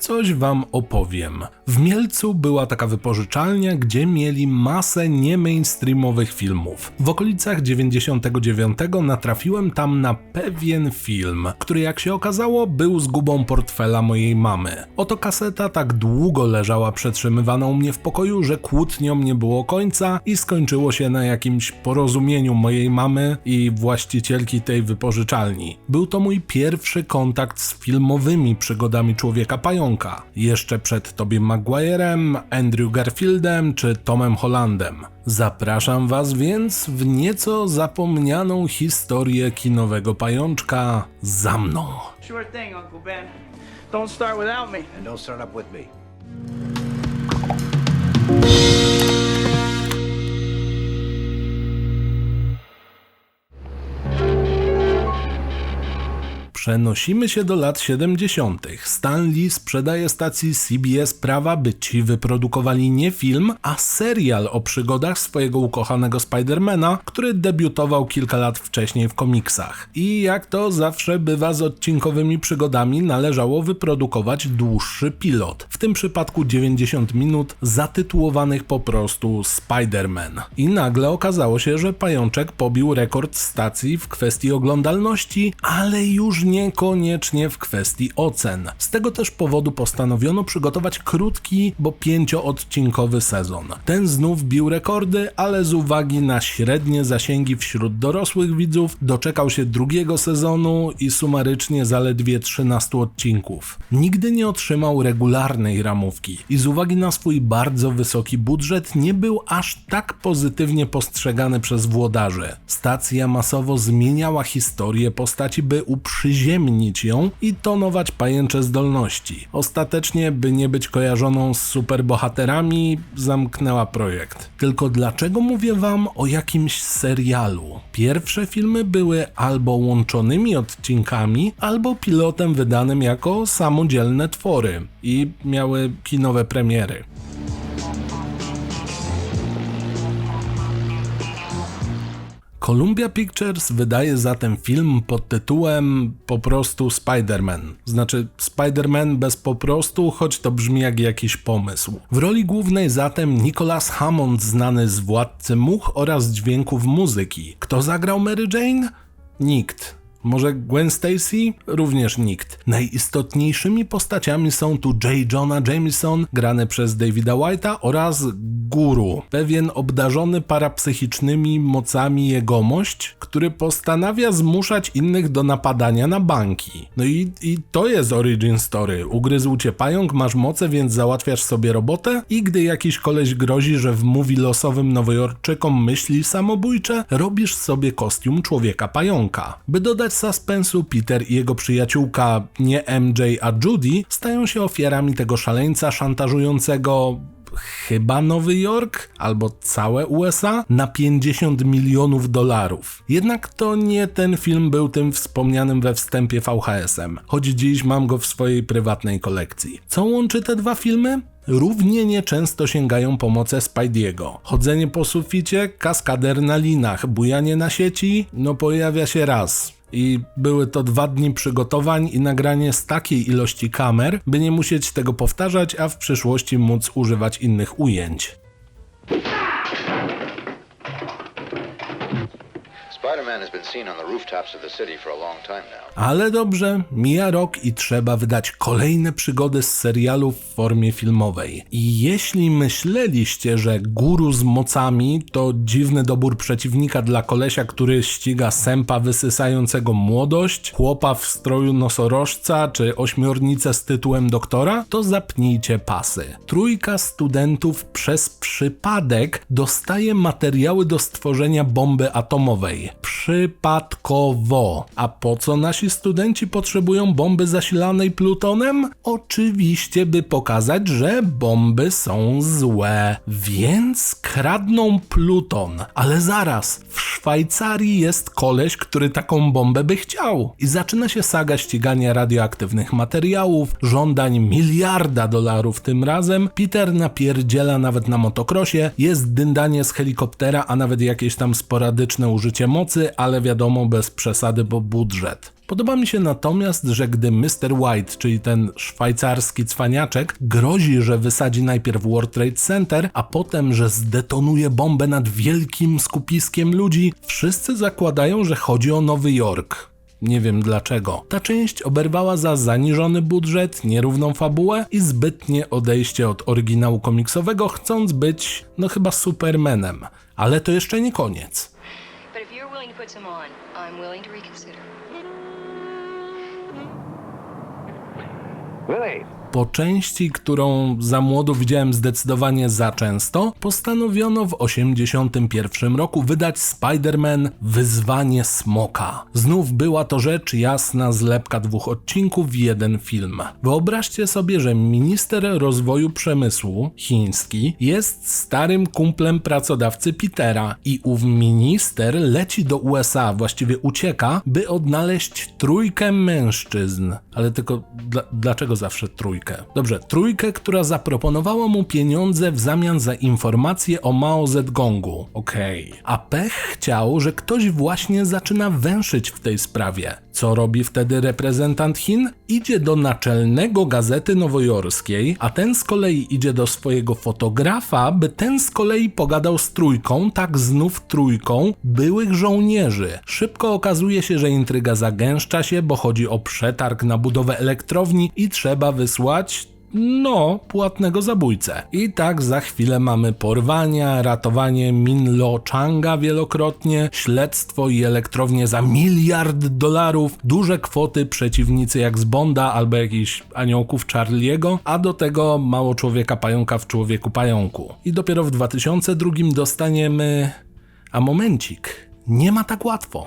Coś wam opowiem. W Mielcu była taka wypożyczalnia, gdzie mieli masę nie-mainstreamowych filmów. W okolicach 99 natrafiłem tam na pewien film, który jak się okazało był zgubą portfela mojej mamy. Oto kaseta tak długo leżała przetrzymywana u mnie w pokoju, że kłótnią nie było końca i skończyło się na jakimś porozumieniu mojej mamy i właścicielki tej wypożyczalni. Był to mój pierwszy kontakt z filmowymi przygodami człowieka pająka. Jeszcze przed Tobie Maguirem, Andrew Garfieldem czy Tomem Hollandem. Zapraszam Was więc w nieco zapomnianą historię kinowego pajączka za mną. Sure thing, Uncle Ben. Don't start without me. And don't start up with me. Przenosimy się do lat 70. Stan Lee sprzedaje stacji CBS prawa, by ci wyprodukowali nie film, a serial o przygodach swojego ukochanego Spidermana, który debiutował kilka lat wcześniej w komiksach. I jak to zawsze bywa z odcinkowymi przygodami, należało wyprodukować dłuższy pilot. W tym przypadku 90 minut, zatytułowanych po prostu Spider-Man. I nagle okazało się, że pajączek pobił rekord stacji w kwestii oglądalności, ale już niekoniecznie w kwestii ocen. Z tego też powodu postanowiono przygotować krótki, bo pięcioodcinkowy sezon. Ten znów bił rekordy, ale z uwagi na średnie zasięgi wśród dorosłych widzów doczekał się drugiego sezonu i sumarycznie zaledwie 13 odcinków. Nigdy nie otrzymał regularnej ramówki i z uwagi na swój bardzo wysoki budżet nie był aż tak pozytywnie postrzegany przez włodarzy. Stacja masowo zmieniała historię postaci, by uprzyziemnić ją i tonować pajęcze zdolności. Ostatecznie, by nie być kojarzoną z superbohaterami, zamknęła projekt. Tylko dlaczego mówię wam o jakimś serialu? Pierwsze filmy były albo łączonymi odcinkami, albo pilotem wydanym jako samodzielne twory i miały kinowe premiery. Columbia Pictures wydaje zatem film pod tytułem po prostu Spider-Man. Znaczy Spider-Man bez po prostu, choć to brzmi jak jakiś pomysł. W roli głównej zatem Nicholas Hammond znany z Władcy Much oraz dźwięków muzyki. Kto zagrał Mary Jane? Nikt. Może Gwen Stacy? Również nikt. Najistotniejszymi postaciami są tu J. Jonah Jameson, grany przez Davida White'a oraz Guru, pewien obdarzony parapsychicznymi mocami jegomość, który postanawia zmuszać innych do napadania na banki. No i, i to jest origin story. Ugryzł cię pająk, masz moce, więc załatwiasz sobie robotę i gdy jakiś koleś grozi, że wmówi losowym nowojorczykom myśli samobójcze, robisz sobie kostium człowieka pająka. By dodać suspensu, Peter i jego przyjaciółka, nie MJ, a Judy, stają się ofiarami tego szaleńca szantażującego chyba Nowy Jork albo całe USA na 50 milionów dolarów. Jednak to nie ten film był tym wspomnianym we wstępie VHS-em, choć dziś mam go w swojej prywatnej kolekcji. Co łączy te dwa filmy? Równie nieczęsto sięgają pomoce Spidey'ego. Chodzenie po suficie, kaskader na linach, bujanie na sieci, no pojawia się raz. I były to dwa dni przygotowań i nagranie z takiej ilości kamer, by nie musieć tego powtarzać, a w przyszłości móc używać innych ujęć. Ale dobrze, mija rok i trzeba wydać kolejne przygody z serialu w formie filmowej. I jeśli myśleliście, że guru z mocami to dziwny dobór przeciwnika dla kolesia, który ściga sępa wysysającego młodość, chłopa w stroju nosorożca czy ośmiornicę z tytułem doktora, to zapnijcie pasy. Trójka studentów przez przypadek dostaje materiały do stworzenia bomby atomowej. Przypadkowo. A po co nasi studenci potrzebują bomby zasilanej plutonem? Oczywiście, by pokazać, że bomby są złe. Więc kradną pluton. Ale zaraz, w Szwajcarii jest koleś, który taką bombę by chciał. I zaczyna się saga ścigania radioaktywnych materiałów, żądań miliarda dolarów tym razem. Peter napierdziela nawet na motokrosie, jest dyndanie z helikoptera, a nawet jakieś tam sporadyczne użycie ale wiadomo bez przesady, bo budżet. Podoba mi się natomiast, że gdy Mr. White, czyli ten szwajcarski cwaniaczek, grozi, że wysadzi najpierw World Trade Center, a potem, że zdetonuje bombę nad wielkim skupiskiem ludzi, wszyscy zakładają, że chodzi o Nowy Jork. Nie wiem dlaczego. Ta część oberwała za zaniżony budżet, nierówną fabułę i zbytnie odejście od oryginału komiksowego, chcąc być, no chyba Supermanem. Ale to jeszcze nie koniec. Willing to put some on, I'm willing to reconsider. Willie, Po części, którą za młodo widziałem zdecydowanie za często, postanowiono w 1981 roku wydać Spider-Man Wyzwanie Smoka. Znów była to rzecz jasna zlepka dwóch odcinków w jeden film. Wyobraźcie sobie, że minister rozwoju przemysłu chiński jest starym kumplem pracodawcy Petera i ów minister leci do USA, właściwie ucieka, by odnaleźć trójkę mężczyzn. Ale tylko dla, dlaczego zawsze trójkę? Dobrze, trójkę, która zaproponowała mu pieniądze w zamian za informacje o Mao Zedongu. Okej. A Pech chciał, że ktoś właśnie zaczyna węszyć w tej sprawie. Co robi wtedy reprezentant Chin? Idzie do naczelnego gazety nowojorskiej, a ten z kolei idzie do swojego fotografa, by ten z kolei pogadał z trójką, tak znów trójką, byłych żołnierzy. Szybko okazuje się, że intryga zagęszcza się, bo chodzi o przetarg na budowę elektrowni i trzeba wysłać no, płatnego zabójcę. I tak za chwilę mamy porwania, ratowanie Min Lo Changa wielokrotnie, śledztwo i elektrownie za miliard dolarów, duże kwoty, przeciwnicy jak z Bonda albo jakichś aniołków Charliego, a do tego mało człowieka pająka w człowieku pająku. I dopiero w 2002 dostaniemy... A momencik, nie ma tak łatwo.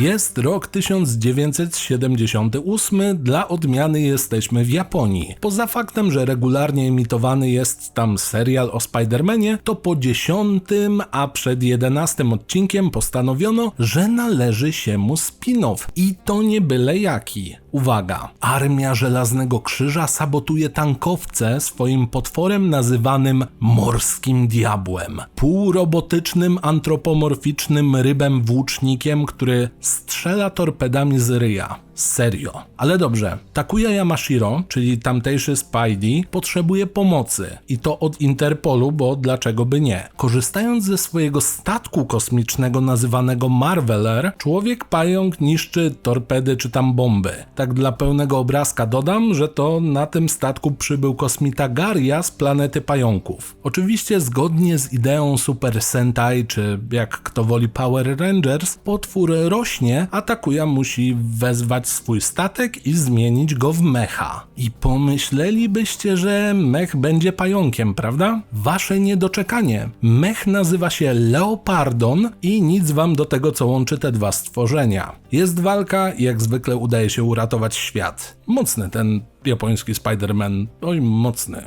Jest rok 1978, dla odmiany jesteśmy w Japonii. Poza faktem, że regularnie emitowany jest tam serial o Spider-Manie, to po dziesiątym, a przed jedenastym odcinkiem postanowiono, że należy się mu spin-off. I to nie byle jaki. Uwaga, Armia Żelaznego Krzyża sabotuje tankowce swoim potworem nazywanym Morskim Diabłem. Półrobotycznym, antropomorficznym rybem włócznikiem, który strzela torpedami z ryja. Serio. Ale dobrze, Takuya Yamashiro, czyli tamtejszy Spidey, potrzebuje pomocy. I to od Interpolu, bo dlaczego by nie? Korzystając ze swojego statku kosmicznego nazywanego Marveler, człowiek pająk niszczy torpedy czy tam bomby. Tak dla pełnego obrazka dodam, że to na tym statku przybył kosmita Garia z planety pająków. Oczywiście zgodnie z ideą Super Sentai, czy jak kto woli Power Rangers, potwór rośnie, a Takuya musi wezwać swój statek i zmienić go w mecha. I pomyślelibyście, że mech będzie pająkiem, prawda? Wasze niedoczekanie. Mech nazywa się Leopardon i nic wam do tego, co łączy te dwa stworzenia. Jest walka i jak zwykle udaje się uratować świat. Mocny ten japoński Spider-Man. Oj, mocny.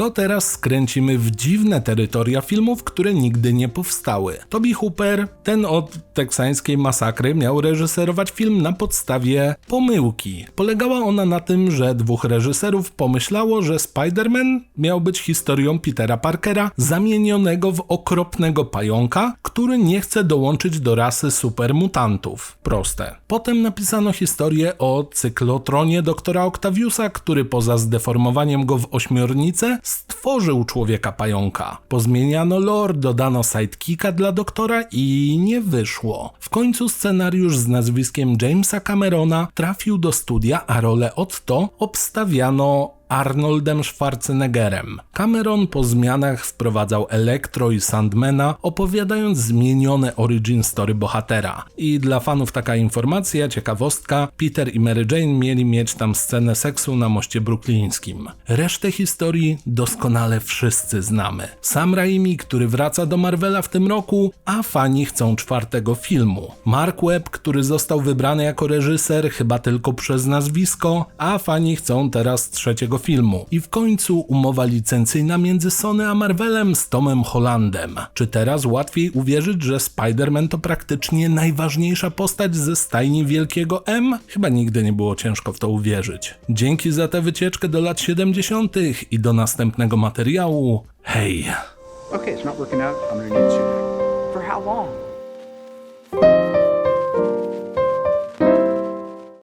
To teraz skręcimy w dziwne terytoria filmów, które nigdy nie powstały. Toby Hooper, ten od teksańskiej masakry, miał reżyserować film na podstawie pomyłki. Polegała ona na tym, że dwóch reżyserów pomyślało, że Spider-Man miał być historią Petera Parkera zamienionego w okropnego pająka, który nie chce dołączyć do rasy supermutantów. Proste. Potem napisano historię o cyklotronie doktora Octaviusa, który poza zdeformowaniem go w ośmiornicę stworzył człowieka pająka. Pozmieniano lore, dodano sidekicka dla doktora i nie wyszło. W końcu scenariusz z nazwiskiem Jamesa Camerona trafił do studia, a rolę Otto obstawiano Arnoldem Schwarzeneggerem. Cameron po zmianach wprowadzał Elektro i Sandmana, opowiadając zmienione origin story bohatera. I dla fanów taka informacja, ciekawostka, Peter i Mary Jane mieli mieć tam scenę seksu na moście bruklińskim. Resztę historii doskonale wszyscy znamy. Sam Raimi, który wraca do Marvela w tym roku, a fani chcą czwartego filmu. Mark Webb, który został wybrany jako reżyser chyba tylko przez nazwisko, a fani chcą teraz trzeciego filmu. I w końcu umowa licencyjna między Sony a Marvelem z Tomem Hollandem. Czy teraz łatwiej uwierzyć, że Spider-Man to praktycznie najważniejsza postać ze stajni Wielkiego M? Chyba nigdy nie było ciężko w to uwierzyć. Dzięki za tę wycieczkę do lat 70. i do następnego materiału. Hej! Okay, it's not working out. I'm gonna need to. For how long?